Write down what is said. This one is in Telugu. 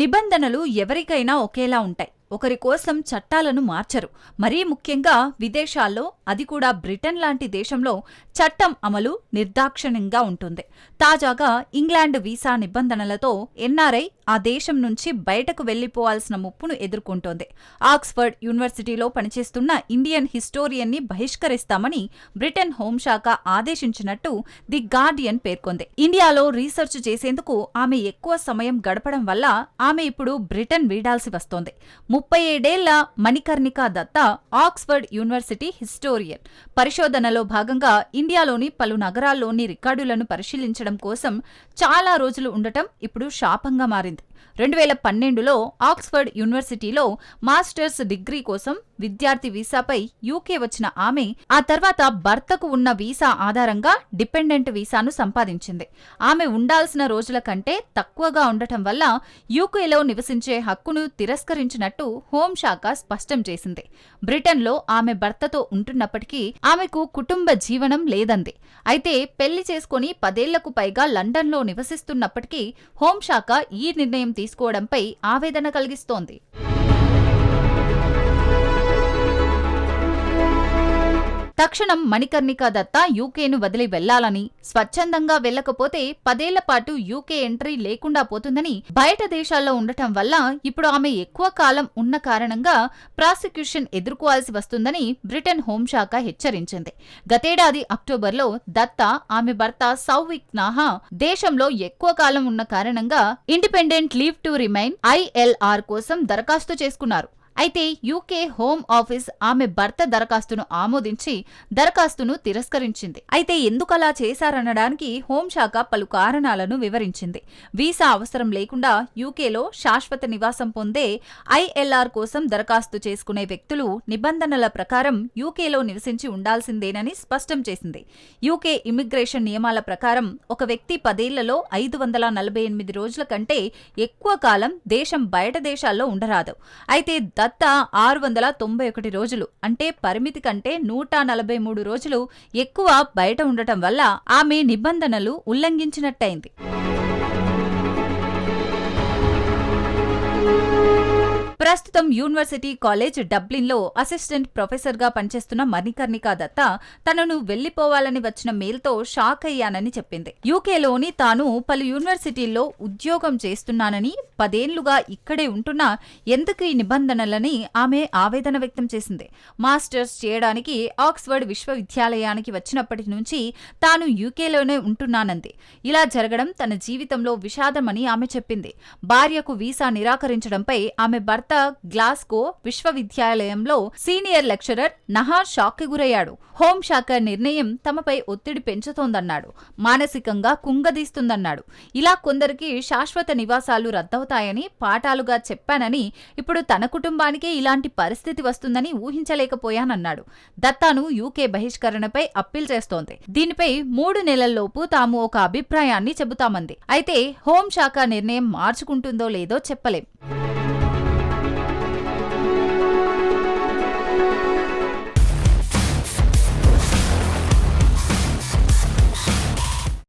నిబంధనలు ఎవరికైనా ఒకేలా ఉంటాయి. ఒకరి కోసం చట్టాలను మార్చరు. మరీ ముఖ్యంగా విదేశాల్లో అది కూడా బ్రిటన్ లాంటి దేశంలో చట్టం అమలు నిర్దాక్షిణ్యంగా ఉంటుంది. తాజాగా ఇంగ్లాండ్ వీసా నిబంధనలతో ఎన్ఆర్ఐ ఆ దేశం నుంచి బయటకు వెళ్ళిపోవాల్సిన ముప్పును ఎదుర్కొంటోంది. ఆక్స్ఫర్డ్ యూనివర్సిటీలో పనిచేస్తున్న ఇండియన్ హిస్టోరియన్ని బహిష్కరిస్తామని బ్రిటన్ హోంశాఖ ఆదేశించినట్టు ది గార్డియన్ పేర్కొంది. ఇండియాలో రీసెర్చ్ చేసేందుకు ఆమె ఎక్కువ సమయం గడపడం వల్ల ఆమె ఇప్పుడు బ్రిటన్ వీడాల్సి వస్తోంది. ముప్పై ఏడేళ్ళ Manikarnika Dutta Oxford university historian. పరిశోధనలో భాగంగా ఇండియాలోని పలు నగరాల్లోని రికార్డులను పరిశీలించడం కోసం చాలా రోజులు ఉండటం ఇప్పుడు శాపంగా మారింది. రెండు వేల పన్నెండులో ఆక్స్ఫర్డ్ యూనివర్సిటీలో మాస్టర్స్ డిగ్రీ కోసం విద్యార్థి వీసాపై యూకే వచ్చిన ఆమె ఆ తర్వాత భర్తకు ఉన్న వీసా ఆధారంగా డిపెండెంట్ వీసాను సంపాదించింది. ఆమె ఉండాల్సిన రోజుల కంటే తక్కువగా ఉండటం వల్ల యూకేలో నివసించే హక్కును తిరస్కరించినట్టు హోంశాఖ స్పష్టం చేసింది. బ్రిటన్లో ఆమె భర్తతో ఉంటున్నప్పటికీ ఆమెకు కుటుంబ జీవనం లేదంది. అయితే పెళ్ళి చేసుకుని పదేళ్ళకు పైగా లండన్లో నివసిస్తున్నప్పటికీ హోంశాఖ ఈ నిర్ణయం తీసుకోవడంపై ఆవేదన కలిగిస్తోంది. తక్షణం మణికర్ణిక దత్త యూకేను వదిలి వెళ్ళాలని స్వచ్ఛందంగా వెళ్ళకపోతే పదేళ్ళ పాటు యూకే ఎంట్రీ లేకుండా పోతుందని బయట దేశాల్లో ఉండటం వల్ల ఇప్పుడు ఆమె ఎక్కువ కాలం ఉన్న కారణంగా ప్రాసిక్యూషన్ ఎదుర్కోవాల్సి వస్తుందని బ్రిటన్ హోంశాఖ హెచ్చరించింది. గతేడాది అక్టోబర్లో దత్త ఆమె భర్త సౌవిక్ నాహా దేశంలో ఎక్కువ కాలం ఉన్న కారణంగా independent leave to remain ILR కోసం దరఖాస్తు చేసుకున్నారు. అయితే యూకే హోమ్ ఆఫీస్ ఆమె భర్త దరఖాస్తును ఆమోదించి దరఖాస్తును తిరస్కరించింది. అయితే ఎందుకలా చేశారనడానికి హోంశాఖ పలు కారణాలను వివరించింది. వీసా అవసరం లేకుండా యూకేలో శాశ్వత నివాసం పొందే ఐఎల్ఆర్ కోసం దరఖాస్తు చేసుకునే వ్యక్తులు నిబంధనల ప్రకారం యూకేలో నివసించి ఉండాల్సిందేనని స్పష్టం చేసింది. యూకే ఇమిగ్రేషన్ నియమాల ప్రకారం ఒక వ్యక్తి పదేళ్ళలో ఐదు వందల నలభై ఎనిమిది రోజుల కంటే ఎక్కువ కాలం దేశం బయట దేశాల్లో ఉండరాదు. అయితే భర్త ఆరు వందల తొంభై ఒకటి రోజులు అంటే పరిమితి కంటే నూట నలభై మూడు రోజులు ఎక్కువ బయట ఉండటం వల్ల ఆమె నిబంధనలు ఉల్లంఘించినట్టయింది. ప్రస్తుతం యూనివర్సిటీ కాలేజ్ డబ్లిన్లో అసిస్టెంట్ ప్రొఫెసర్గా పనిచేస్తున్న మణికర్ణికా దత్త తనను వెళ్ళిపోవాలని వచ్చిన మెయిల్తో షాక్ అయ్యానని చెప్పింది. యూకేలోని తాను పలు యూనివర్సిటీల్లో ఉద్యోగం చేస్తున్నానని పదేళ్ళుగా ఇక్కడే ఉంటున్నా ఎందుకు ఈ నిబంధనలని ఆమె ఆవేదన వ్యక్తం చేసింది. మాస్టర్స్ చేయడానికి ఆక్స్ఫర్డ్ విశ్వవిద్యాలయానికి వచ్చినప్పటి నుంచి తాను యూకేలోనే ఉంటున్నానంది. ఇలా జరగడం తన జీవితంలో విషాదమని ఆమె చెప్పింది. భార్యకు వీసా నిరాకరించడంపై ఆమె భర్త గ్లాస్కో విశ్వవిద్యాలయంలో సీనియర్ లెక్చరర్ నహార్ షాక్కి గురయ్యాడు. హోంశాఖ నిర్ణయం తమపై ఒత్తిడి పెంచుతోందన్నాడు. మానసికంగా కుంగదీస్తుందన్నాడు. ఇలా కొందరికి శాశ్వత నివాసాలు రద్దవుతాయని పాఠాలుగా చెప్పానని ఇప్పుడు తన కుటుంబానికే ఇలాంటి పరిస్థితి వస్తుందని ఊహించలేకపోయానన్నాడు. దత్తాను యూకే బహిష్కరణపై అప్పీల్ చేస్తోంది. దీనిపై మూడు నెలల్లోపు తాము ఒక అభిప్రాయాన్ని చెబుతామంది. అయితే హోంశాఖ నిర్ణయం మార్చుకుంటుందో లేదో చెప్పలేం.